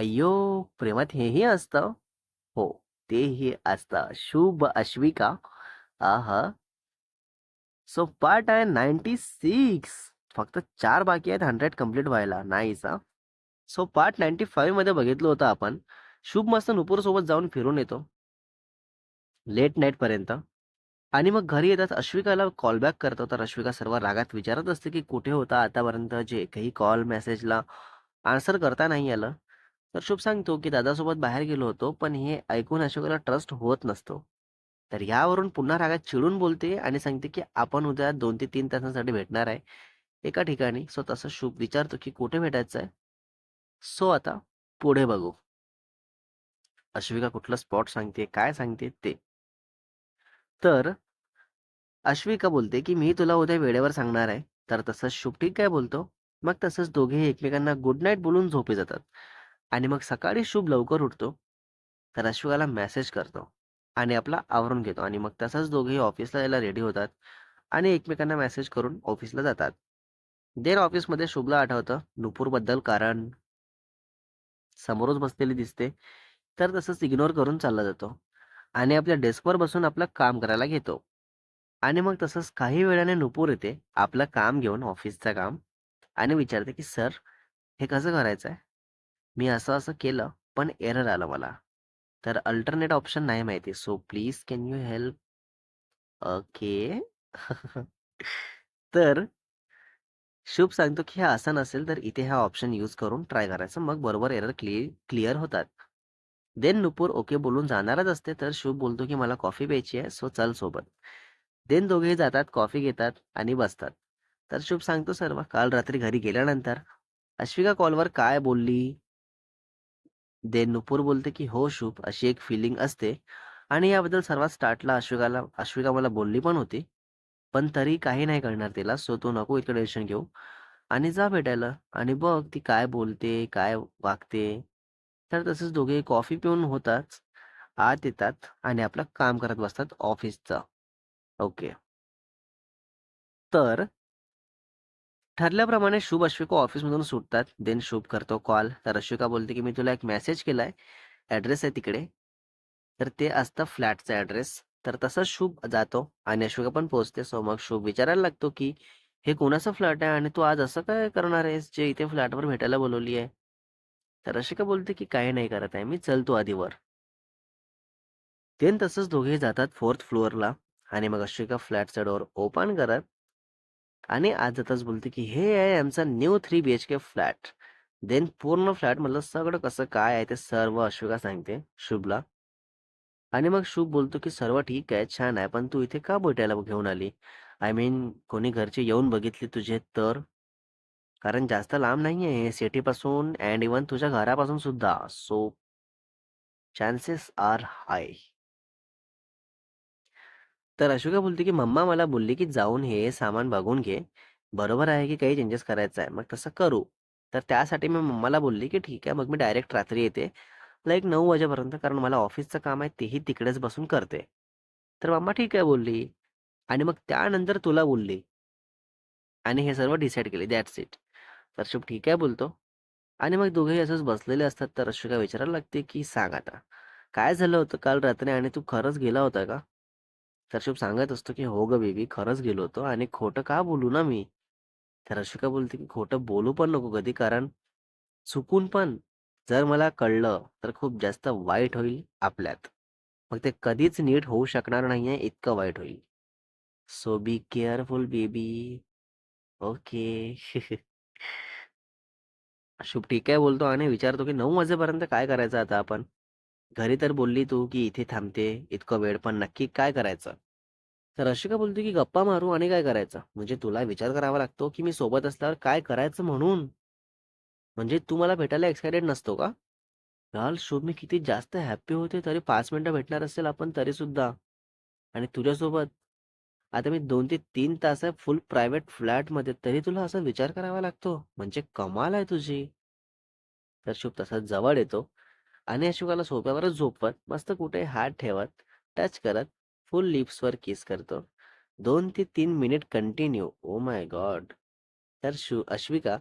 अय्यो प्रेमात हेही असतं. हो तेही असतं. शुभ अश्विका. आहा. सो पार्ट आहे नाईन्टी सिक्स फक्त चार बाकी आहेत हंड्रेड कंप्लीट व्हायला. नाहीच हा. सो पार्ट नाईन्टी फाईव्हमध्ये बघितलं होतं आपण. शुभ मस्त नुपूर सोबत जाऊन फिरून येतो. लेट नाईट पर्यंत. आणि मग घरी येतात. अश्विकाला कॉल बॅक करतो. तर अश्विका सर्व रागात विचारत असते की कुठे होता आतापर्यंत? जे काही कॉल मेसेजला आन्सर करता नाही आलं. तर शुभ सांगतो की दादासोबत बाहेर गेलो होतो पण हे ऐकून अशोकाला ट्रस्ट होत नसतो. तर यावरून पुन्हा रागात चिडून बोलते आणि सांगते की आपण उद्या दोन ते तीन तासांसाठी भेटणार आहे. एका ठिकाणी सो तसं शुभ विचारतो की कुठे भेटायचं आहे? सो आता पुढे बघू. अश्विका कुठलं स्पॉट सांगते काय सांगते ते. तर अश्विका बोलते की मी तुला उद्या वेळेवर सांगणार आहे. तर तसंच शुभ ठीक काय बोलतो. मग तसंच दोघेही एकमेकांना गुड नाईट बोलून झोपे जातात. आणि मग सकाळी शुभ लवकर उठतो. तर अश्विकाला मेसेज करतो आणि आपला आवरून घेतो आणि मग तसंच दोघेही ऑफिसला यायला रेडी होतात आणि एकमेकांना मेसेज करून ऑफिसला जातात. देर ऑफिसमध्ये शुभला आठवतं नुपूरबद्दल कारण. समोरच बसलेली दिसते. तर तसंच इग्नोर करून चालला जातो आणि आपल्या डेस्कवर बसून आपलं काम करायला घेतो. आणि मग तसंच काही वेळाने नुपूर येते आपलं काम घेऊन ऑफिसचं काम आणि विचारते की सर हे कसं करायचं आहे मी असं असं केलं पण एरर आलं मला. तर अल्टरनेट ऑप्शन नाही माहिती. So please can you help? Okay. तर शुभ सांगतो की हे असं नसेल तर इथे हा ऑप्शन यूज करून ट्राय करायचं. मग बरोबर एरर क्लिअर क्लिअर होतात. देन नुपूर ओके बोलून जाणारच असते. तर शुभ बोलतो की मला कॉफी प्यायची आहे सो चल सोबत. देन दोघेही जातात कॉफी घेतात आणि बसतात. तर शुभ सांगतो सर्व. काल रात्री घरी गेल्यानंतर अश्विका कॉलवर काय बोलली? देन नुपूर बोलते की हो शुभ अशी एक फिलिंग असते. आणि याबद्दल सर्वात स्टार्टला अश्विकाला अश्विका मला बोलली पण होती. पण तरी काही नाही करणार तिला सो तू नको इतकं टेन्शन घेऊ. आणि जा भेटायला. आणि बघ ती काय बोलते काय वागते. तर तसंच दोघे कॉफी पिऊन होताच आत येतात आणि आपलं काम करत बसतात ऑफिसचं ओके तर ठरल्याप्रमाणे शुभ अश्विका ऑफिसमधून सुटतात. देन शुभ करतो कॉल. तर अश्विका बोलते की मी तुला एक मेसेज केलाय. ॲड्रेस आहे तिकडे. तर ते असतं फ्लॅटचा ॲड्रेस. तर तसंच शुभ जातो आणि अश्विका पण पोहोचते. सो मग शुभ विचारायला लागतो की हे कोणाचं फ्लॅट आहे आणि तू आज असं काय करणार आहेस जे इथे फ्लॅटवर भेटायला बोलवली आहे? तर अशिका बोलते की काही नाही करत आहे. मी चलतो आधीवर. देन तसंच दोघे जातात फोर्थ फ्लोअरला आणि मग अश्विका फ्लॅटचा डोअर ओपन करत आणि आज बोलते की हे आहे आमचा new three B H K flat. Then पूर्ण फ्लॅट मधलं सगळं कसं काय आहे ते सर्व अश्विका सांगते शुभला. आणि मग शुभ बोलतो की सर्व ठीक आहे छान आहे पण तू इथे का भेटायला घेऊन आली? आय मीन कोणी घरचे येऊन बघितली तुझे तर? कारण जास्त लांब नाही आहे सिटीपासून अँड इवन तुझ्या घरापासून सुद्धा सो चान्सेस आर हाय. तर अशोका बोलते की मम्मा मला बोलली की जाऊन हे सामान बघून घे. बरोबर आहे की काही चेंजेस करायचं आहे. मग तसं करू. तर त्यासाठी मी मम्माला बोलली की ठीक आहे मग मी डायरेक्ट रात्री येते. लाईक नऊ वाजेपर्यंत कारण मला ऑफिसचं काम आहे तेही तिकडेच बसून करते. तर मम्मा ठीक आहे बोलली. आणि मग त्यानंतर तुला बोलली. आणि हे सर्व डिसाईड केले. दॅट्स इट तर शुभ ठीक आहे बोलतो. आणि मग दोघेही असंच बसलेले असतात. तर अशोका विचारायला लागते की सांग आता. काय झालं होतं काल रात्री आणि तू खरंच गेला होता का? तर शुभ सांगत असतो की हो ग बेबी खरंच गेलो होतो आणि खोटं का बोलू ना मी? तर अश्विका बोलते की खोटं बोलू पण नको कधी कारण चुकून पण जर मला कळलं तर खूप जास्त वाईट होईल आपल्यात. मग ते कधीच नीट होऊ शकणार नाहीये इतकं वाईट होईल. So be careful baby okay Shubh ठीक आहे बोलतो आणि विचारतो की नऊ वाजेपर्यंत काय करायचं आता आपण? घरी तर बोलली तू की इथे थांबते इतकं वेळ पण नक्की काय करायचं? तर अशिका बोलतो की गप्पा मारू आणि काय करायचं? म्हणजे तुला विचार करावा लागतो की मी सोबत असल्यावर काय करायचं म्हणून? म्हणजे तू मला भेटायला एक्सायटेड नसतो का? काल शुभ मी किती जास्त हॅप्पी होते तरी पाच मिनिटं भेटणार असेल आपण तरी सुद्धा. आणि तुझ्यासोबत? आता मी दोन ते तीन तास आहे फुल प्रायव्हेट फ्लॅटमध्ये तरी तुला असा विचार करावा लागतो. म्हणजे कमाल आहे तुझी. तर शुभ तसा जवळ येतो. आणि अशोकाला सोप्यावरच झोपवत मस्त कुठे हात ठेवत टच करत फुल लिप्सवर किस करतो. दोन ते तीन minute continue oh my god तर शु अश्विका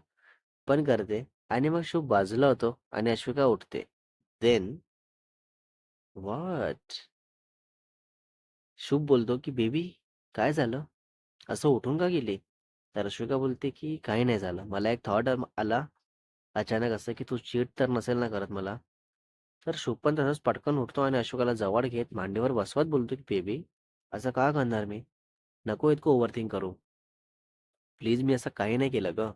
पण करते आणि मग शुभ बाजूला होतो आणि अश्विका उठते. देन वॉट शुभ बोलतो की बेबी काय झालं? असं उठून का गेली? तर अश्विका बोलते की काही नाही झालं. मला एक थॉट आला. अचानक असं की तू चीट तर नसेल ना करत मला. तर शुभ पण तसंच पटकन उठतो आणि अशोकाला जवळ घेत मांडीवर बसवत बोलतो की बेबी असं का करणार मी? नको इतकं ओव्हरथिंक करू. प्लीज मी असं काही नाही केलं ग.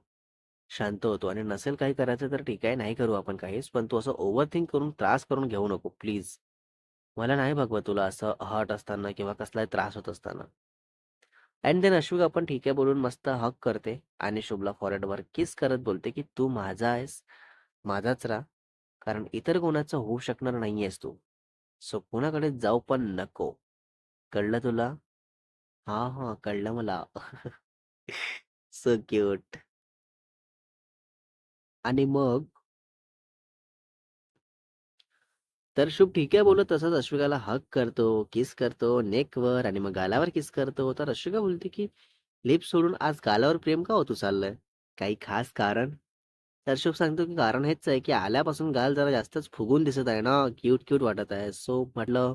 शांत होतो आणि नसेल काही करायचं तर ठीक आहे नाही करू आपण काहीच पण तू असं ओव्हरथिंक करून त्रास करून घेऊ नको प्लीज मला नाही बघवत तुला असं हर्ट असताना किंवा कसलाही त्रास होत असताना. अँड देन अश्विक आपण ठीक आहे बोलून मस्त हक करते आणि शुभला फॉरेडवर किस करत बोलते की तू माझा आहेस माझाच राहा. कारण इतर कोणाचं होऊ शकणार नाहीयेस तू. सो कोणाकडे जाऊ पण नको. कळलं तुला? हा हा कळलं मला. सो क्यूट आणि मग? तर शुभ ठीक आहे बोलत. तसंच अश्विकाला हक करतो किस करतो नेकवर आणि मग गालावर किस करतो. तर अश्विका बोलते की लिप सोडून आज गालावर प्रेम का होतो चाललंय काही खास कारण? तर शुभ सांगतो की कारण हेच आहे की आल्यापासून गाल जरा जास्तच फुगून दिसत आहे ना. क्यूट क्यूट वाटत आहे. सो म्हटलं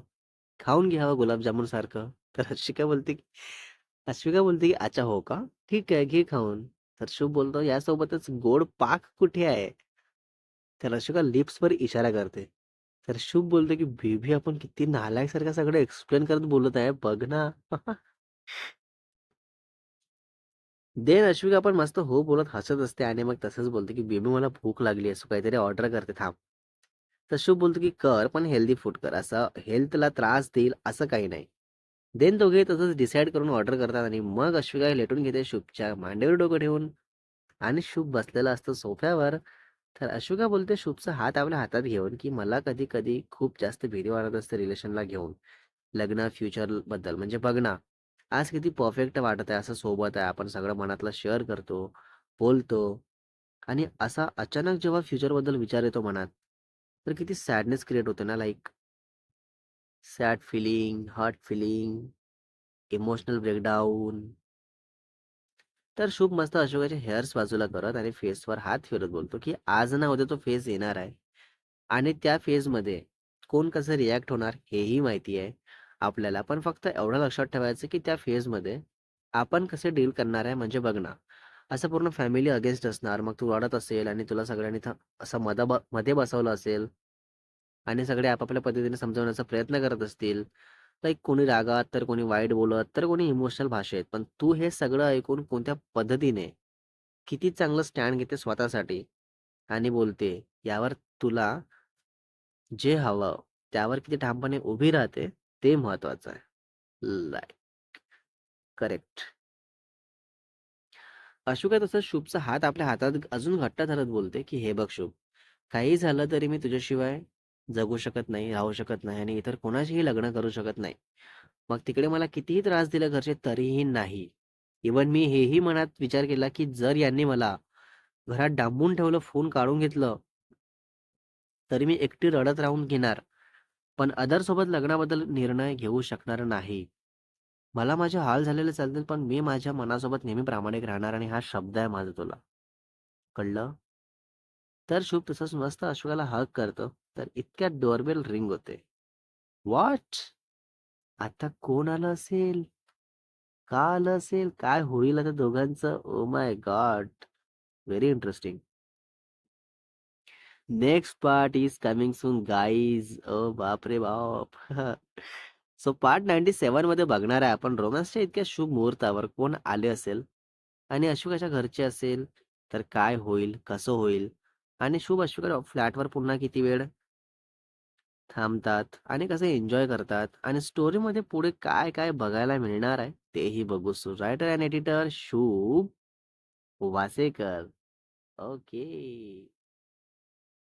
खाऊन घ्यावं गुलाबजामुन सारखं तर अश्विका बोलते की अश्विका बोलते की अच्छा हो का? ठीक आहे घे खाऊन. तर शुभ बोलतो यासोबतच गोड पाक कुठे आहे? तर अश्विका लिप्सवर इशारा करते. तर शुभ बोलतो की बेबी आपण किती नालायक सारखं सगळं एक्सप्लेन करत बोलत आहे. बघ ना. देन अश्विका पण मस्त हो बोलत हसत असते आणि मग तसंच बोलते की बेबी मला भूक लागली असं काहीतरी ऑर्डर करते थांब. तर शुभ बोलतो की कर पण हेल्दी फूड कर असं हेल्थला त्रास देईल असं काही नाही. देन दोघे तसंच डिसाईड करून ऑर्डर करतात आणि मग अश्विका लेटून घेते शुभच्या मांडीवर डोकं ठेवून. आणि शुभ बसलेला असतो सोफ्यावर. तर अश्विका बोलते शुभचा हात आपल्या हातात घेऊन की मला कधी कधी खूप जास्त भीती वाटत असते रिलेशनला घेऊन. लग्न फ्युचरबद्दल म्हणजे बघ आज किती परफेक्ट वाटत आहे असं सोबत आहे. आपण सगळं मनातलं शेअर करतो बोलतो आणि असा अचानक जेव्हा फ्युचरबद्दल विचार येतो मनात तर किती सॅडनेस क्रिएट होते ना like sad feeling hurt feeling emotional breakdown तर शुभ मस्त अशोकाचे हेअर्स बाजूला करत आणि फेसवर हात फिरत बोलतो की आज ना उद्या तो फेज येणार आहे. आणि त्या फेजमध्ये कोण कसं रिॲक्ट होणार हेही माहिती आहे. आपल्याला. पण फक्त एवढं लक्षात ठेवायचं की त्या फेजमध्ये आपण कसे डील करणार आहे म्हणजे बघ ना असं पूर्ण फॅमिली अगेन्स्ट असणार. मग तू रडत असेल आणि तुला सगळ्यांनी असं मधमध्ये बसवलं असेल आणि सगळे आपापल्या पद्धतीने समजवण्याचा प्रयत्न करत असतील लाईक कोणी रागात तर कोणी वाईट बोलत तर कोणी इमोशनल भाषेत. पण तू हे सगळं ऐकून कोणत्या पद्धतीने किती चांगलं स्टँड घेते स्वतःसाठी आणि बोलते यावर तुला जे हवं त्यावर किती ठामपणे उभी राहते ते महत्वाचं आहे. लाईक करेक्ट अशोका तसं शुभचा हात आपल्या हातात अजून घट्ट धरत बोलते की हे बघ शुभ काही झालं तरी मी तुझ्याशिवाय जगू शकत नाही राहू शकत नाही आणि इतर कोणाशीही लग्न करू शकत नाही. मग तिकडे मला कितीही त्रास दिला घरचे तरीही नाही. इवन मी हेही मनात विचार केला की जर यांनी मला घरात डांबून ठेवलं फोन काढून घेतलं तरी मी एकटी रडत राहून घेणार. पण अदर सोबत लग्नाबद्दल निर्णय घेऊ शकणार नाही. मला माझे हाल झालेले चालतील पण मी माझ्या मनासोबत नेहमी प्रामाणिक राहणार आणि हा शब्द आहे माझा तुला. कळलं? तर शुभ तसंच मस्त अशोकाला हक करतो. तर इतक्यात डोअरबेल रिंग होते. वॉट आता कोण आलं असेल? का आलं असेल? काय होईल आता दोघांचं? ओ my god very interesting next part is coming soon guys ओ बाप रे बाप. सो पार्ट नाईन्टी सेवनमध्ये बघणार आहे आपण. रोमॅन्सच्या इतक्या शुभ मुहूर्तावर कोण आले असेल आणि अशोकाच्या घरचे असेल तर काय होईल कसं होईल? आणि शुभ अशोका फ्लॅटवर पुन्हा किती वेळ थांबतात आणि कसं एन्जॉय करतात? आणि स्टोरीमध्ये पुढे काय काय बघायला मिळणार आहे तेही बघू सो रायटर अँड एडिटर शुभ वासेकर. ओके.